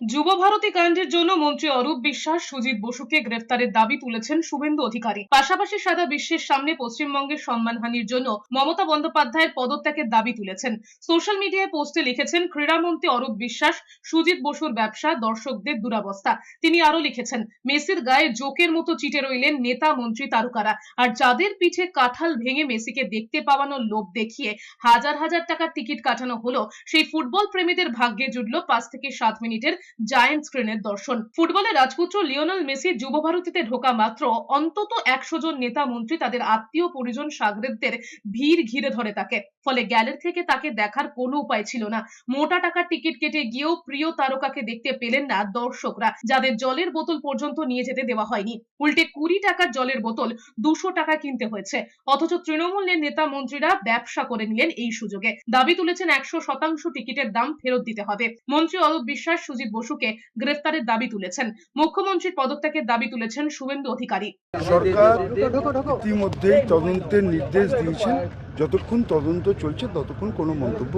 যুব ভারতী কাণ্ডের জন্য মন্ত্রী অরূপ বিশ্বাস, সুজিত বসুকে গ্রেফতারের দাবি তুলেছেন শুভেন্দু অধিকারী। পাশাপাশি সারা বিশ্বের সামনে পশ্চিমবঙ্গের সম্মানহানির জন্য মমতা বন্দ্যোপাধ্যায়ের পদত্যাগের দাবি তুলেছেন। সোশ্যাল মিডিয়ায় পোস্টে লিখেছেন, ক্রীড়ামন্ত্রী অরূপ বিশ্বাস, সুজিত বসুর ব্যবসা, দর্শকদের দুরাবস্থা। তিনি আরও লিখেছেন, মেসির গায়ে জোকের মতো চিটে রইলেন নেতা, মন্ত্রী, তারকারা। আর যাদের পিঠে কাঁঠাল ভেঙে মেসিকে দেখতে পাওয়ানোর লোভ দেখিয়ে হাজার হাজার টাকার টিকিট কাটানো হলো, সেই ফুটবল প্রেমীদের ভাগ্যে জুটল পাঁচ থেকে সাত মিনিটের জায়ান্ট স্ক্রিনের দর্শন। ফুটবলের রাজপুত্র লিওনেল মেসি যুব ভারতীতে ঢোকা মাত্র অন্তত একশো জন নেতা মন্ত্রী তাদের আত্মীয় পরিজন সাগরেদদের ভিড় ঘিরে ধরে তাকে। ফলে গ্যালের থেকে তাকে দেখার কোনো উপায় ছিল না। মোটা টাকার টিকিট কেটে গিয়েও প্রিয় তারকাকে দেখতে পেলেন না দর্শকরা, যাদের জলের বোতল পর্যন্ত নিয়ে যেতে দেওয়া হয়নি। উল্টে কুড়ি টাকার জলের বোতল দুশো টাকা কিনতে হয়েছে। অথচ তৃণমূলের নেতা মন্ত্রীরা ব্যবসা করে নিলেন এই সুযোগে। দাবি তুলেছেন একশো শতাংশ টিকিটের দাম ফেরত দিতে হবে। মন্ত্রী অরূপ বিশ্বাস, সুজিত বসুকে গ্রেফতারের দাবি তুলেছেন। মুখ্যমন্ত্রীর পদত্যাগের দাবি তুলেছেন শুভেন্দু অধিকারী। সরকার তদন্তের নির্দেশ দিয়েছেন। যতক্ষণ তদন্ত চলছে, ততক্ষণ কোনো মন্তব্য।